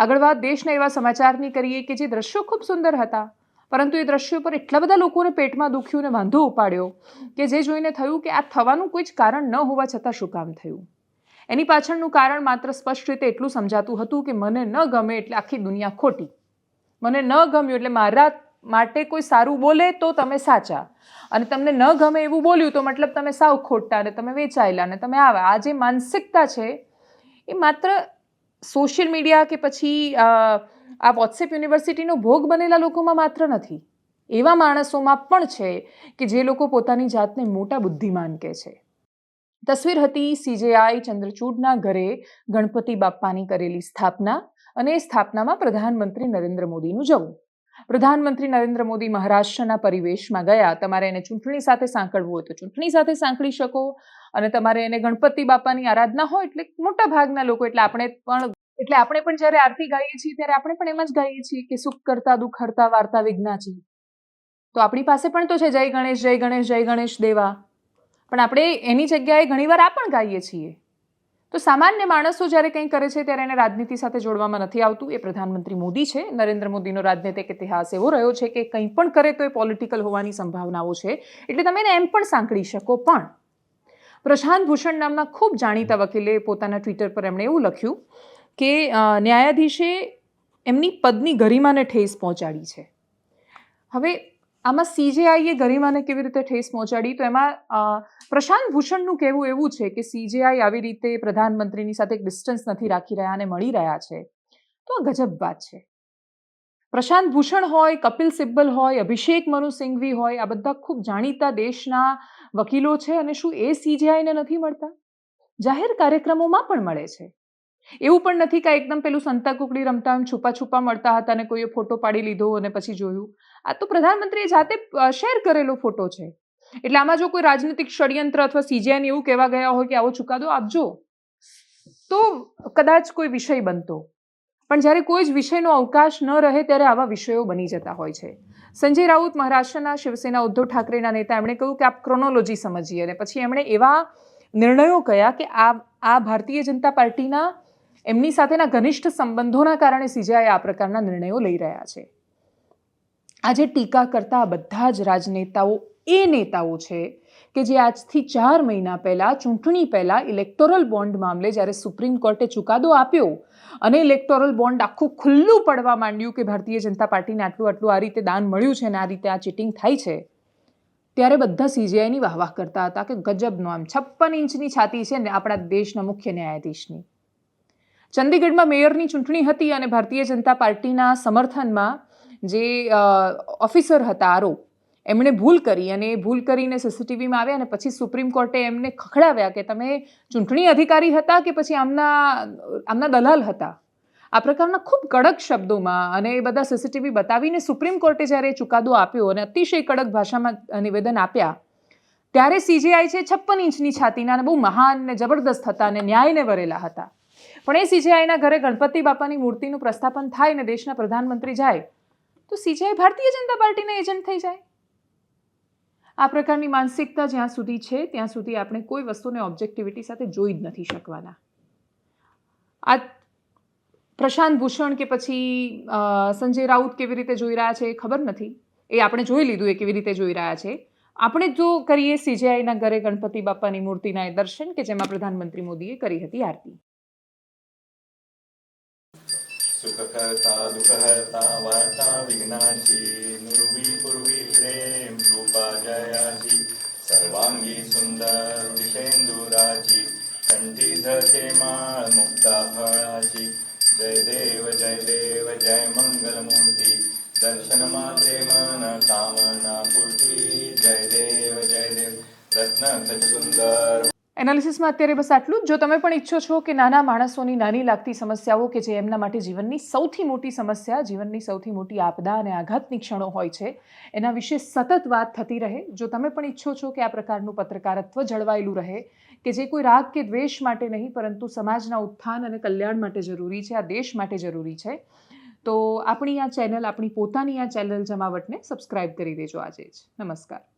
આગળ વાત દેશના એવા સમાચારની કરીએ કે જે દ્રશ્યો ખૂબ સુંદર હતા. પરંતુ એ દ્રશ્યો પર એટલા બધા લોકોને પેટમાં દુખ્યું ને વાંધો ઉપાડ્યો કે જે જોઈને થયું કે આ થવાનું કોઈ જ કારણ ન હોવા છતાં શું કામ થયું. એની પાછળનું કારણ માત્ર સ્પષ્ટ રીતે એટલું સમજાતું હતું કે મને ન ગમે એટલે આખી દુનિયા ખોટી. મને ન ગમ્યું એટલે મારા માટે કોઈ સારું બોલે તો તમે સાચા. અને તમને ન ગમે એવું બોલ્યું તો મતલબ તમે સાવ ખોટા અને તમે વેચાયેલા અને તમે આવા. આ જે માનસિકતા છે, એ માત્ર સોશિયલ મીડિયા કે પછી આ વોટ્સએપ યુનિવર્સિટીનો ભોગ બનેલા લોકોમાં માત્ર નથી. એવા માણસોમાં પણ છે કે જે લોકો પોતાની જાતને મોટા બુદ્ધિમાન કહે છે. તસવીર હતી સીજેઆઈ ચંદ્રચૂડના ઘરે ગણપતિ બાપ્પાની કરેલી સ્થાપના અને એ સ્થાપનામાં પ્રધાનમંત્રી નરેન્દ્ર મોદીનું જવું. પ્રધાનમંત્રી નરેન્દ્ર મોદી મહારાષ્ટ્રના પરિવેશમાં ગયા. તમારે એને ચૂંટણી સાથે સાંકળવું હોય તો ચૂંટણી સાથે સાંકળી શકો અને તમારે એને ગણપતિ બાપાની આરાધના હોય એટલે મોટા ભાગના લોકો, એટલે આપણે પણ, એટલે આપણે પણ જ્યારે આરતી ગાઈએ છીએ ત્યારે આપણે પણ એમ જ ગાઈએ છીએ કે સુખ કરતા, દુઃખ હરતા વાર્તા વિજ્ઞાચી તો આપણી પાસે પણ તો છે જય ગણેશ જય ગણેશ જય ગણેશ દેવા. પણ આપણે એની જગ્યાએ ઘણીવાર આ પણ ગાઈએ છીએ. તો સામાન્ય માણસો જ્યારે કંઈ કરે છે ત્યારે એને રાજનીતિ સાથે જોડવામાં નથી આવતું. એ પ્રધાનમંત્રી મોદી છે. નરેન્દ્ર મોદીનો રાજનૈતિક ઇતિહાસ એવો રહ્યો છે કે કંઈ પણ કરે તો એ પોલિટિકલ હોવાની સંભાવનાઓ છે. એટલે તમે એને એમ પણ સાંકળી શકો. પણ પ્રશાંત ભૂષણ નામના ખૂબ જાણીતા વકીલે પોતાના ટ્વિટર પર એમણે એવું લખ્યું કે ન્યાયાધીશે એમની પદની ગરિમાને ઠેસ પહોંચાડી છે. હવે આમાં સીજેઆઈએ ગરિમાને કેવી રીતે ઠેસ પહોંચાડી? તો એમાં પ્રશાંત ભૂષણનું કહેવું એવું છે કે સીજેઆઈ આવી રીતે પ્રધાનમંત્રીની સાથે એક ડિસ્ટન્સ નથી રાખી રહ્યા અને મળી રહ્યા છે. તો આ ગજબ વાત છે. પ્રશાંત ભૂષણ હોય, કપિલ સિબ્બલ હોય, અભિષેક મનુ સિંઘવી હોય, આ બધા ખૂબ જાણીતા દેશના વકીલો છે અને શું એ સીજેઆઈને નથી મળતા? જાહેર કાર્યક્રમોમાં પણ મળે છે. એવું પણ નથી કે એકદમ પેલું સંતા કુકડી રમતા એમ છુપા છુપા મળતા હતા અને કોઈએ ફોટો પાડી લીધો અને પછી જોયું. આ તો પ્રધાનમંત્રીએ જાતે શેર કરેલો ફોટો છે. એટલે આમાં જો કોઈ રાજનીતિક ષડયંત્ર અથવા સીજીઆઈને એવું કહેવા ગયા હોય કે આવો ચુકાદો આપજો, તો કદાચ કોઈ વિષય બનતો. પણ જ્યારે કોઈ જ વિષયનો અવકાશ ન રહે ત્યારે આવા વિષયો બની જતા હોય છે. સંજય રાઉત મહારાષ્ટ્રના શિવસેના ઉદ્ધવ ઠાકરેના નેતા, એમણે કહ્યું કે આપ ક્રોનોલોજી સમજીએ અને પછી એમણે એવા નિર્ણયો કયા કે આ આ ભારતીય જનતા પાર્ટીના એમની સાથેના ઘનિષ્ઠ સંબંધોના કારણે સીજાએ આ પ્રકારના નિર્ણયો લઈ રહ્યા છે. આજે ટીકા કરતા બધા જ રાજનેતાઓ એ નેતાઓ છે કે જે આજથી ચાર મહિના પહેલાં, ચૂંટણી પહેલાં ઇલેક્ટોરલ બોન્ડ મામલે જ્યારે સુપ્રીમ કોર્ટે ચુકાદો આપ્યો અને ઇલેક્ટોરલ બોન્ડ આખું ખુલ્લું પડવા માંડ્યું કે ભારતીય જનતા પાર્ટીને આટલું આટલું આ રીતે દાન મળ્યું છે અને આ રીતે આ ચીટિંગ થાય છે, ત્યારે બધા સીજીઆઈની વાહવાહ કરતા હતા કે ગજબનો આમ છપ્પન ઇંચની છાતી છે ને આપણા દેશના મુખ્ય ન્યાયાધીશની. ચંદીગઢમાં મેયરની ચૂંટણી હતી અને ભારતીય જનતા પાર્ટીના સમર્થનમાં જે ઓફિસર હતા આરોપ, એમણે ભૂલ કરી અને એ ભૂલ કરીને સીસીટીવીમાં આવ્યા અને પછી સુપ્રીમ કોર્ટે એમને ખખડાવ્યા કે તમે ચૂંટણી અધિકારી હતા કે પછી આમના આમના દલાલ હતા? આ પ્રકારના ખૂબ કડક શબ્દોમાં અને એ બધા સીસીટીવી બતાવીને સુપ્રીમ કોર્ટે જ્યારે ચુકાદો આપ્યો અને અતિશય કડક ભાષામાં નિવેદન આપ્યા, ત્યારે સીજીઆઈ છે છપ્પન ઇંચની છાતીના અને બહુ મહાન ને જબરદસ્ત હતા અને ન્યાયને વરેલા હતા. પણ એ સીજેઆઈના ઘરે ગણપતિ બાપાની મૂર્તિનું પ્રસ્થાપન થાય ને દેશના પ્રધાનમંત્રી જાય, તો સીજેઆઈ ભારતીય જનતા પાર્ટીના એજન્ટ થઈ જાય. આ પ્રકારની માનસિકતા જ્યાં સુધી છે, ત્યાં સુધી આપણે કોઈ વસ્તુને ઓબ્જેક્ટિવિટી સાથે જોઈ જ નથી શકવાના. આ પ્રશાંત ભૂષણ કે પછી સંજય રાઉત કેવી રીતે જોઈ રહ્યા છે એ ખબર નથી. એ આપણે જોઈ લીધું એ કેવી રીતે જોઈ રહ્યા છે. આપણે જો કરીએ સીજેઆઈના ઘરે ગણપતિ બાપાની મૂર્તિના એ દર્શન કે જેમાં પ્રધાનમંત્રી મોદીએ કરી હતી આરતી. सुखकर्ता दुःखहर्ता वार्ता विघ्नाची नुर्वी पूर्वी प्रेम कृपा जयाची सर्वांगी सुंदर विषेंदुराची कंठी धरते माळ मुक्ता फळाची जय देव जय देव जय मंगलमूर्ती दर्शन मात्रे मन कामना पूर्ती जय देव जय देव रत्न खच सुंदर એનાલિસિસમાં અત્યારે બસ આટલું જ. તમે પણ ઈચ્છો છો કે નાના માણસોની નાની લાગતી સમસ્યાઓ કે જે એમના માટે જીવનની સૌથી મોટી સમસ્યા, જીવનની સૌથી મોટી આપદા અને આઘાતની ક્ષણો હોય છે, એના વિશે સતત વાત થતી રહે. જો તમે પણ ઈચ્છો છો કે આ પ્રકારનું પત્રકારત્વ જળવાયેલું રહે, કે જે કોઈ રાગ કે દ્વેષ માટે નહીં, પરંતુ સમાજના ઉત્થાન અને કલ્યાણ માટે જરૂરી છે, આ દેશ માટે જરૂરી છે, તો આપણી આ ચેનલ, આપણી પોતાની આ ચેનલ જમાવટને સબસ્ક્રાઇબ કરી દેજો આજે જ. નમસ્કાર.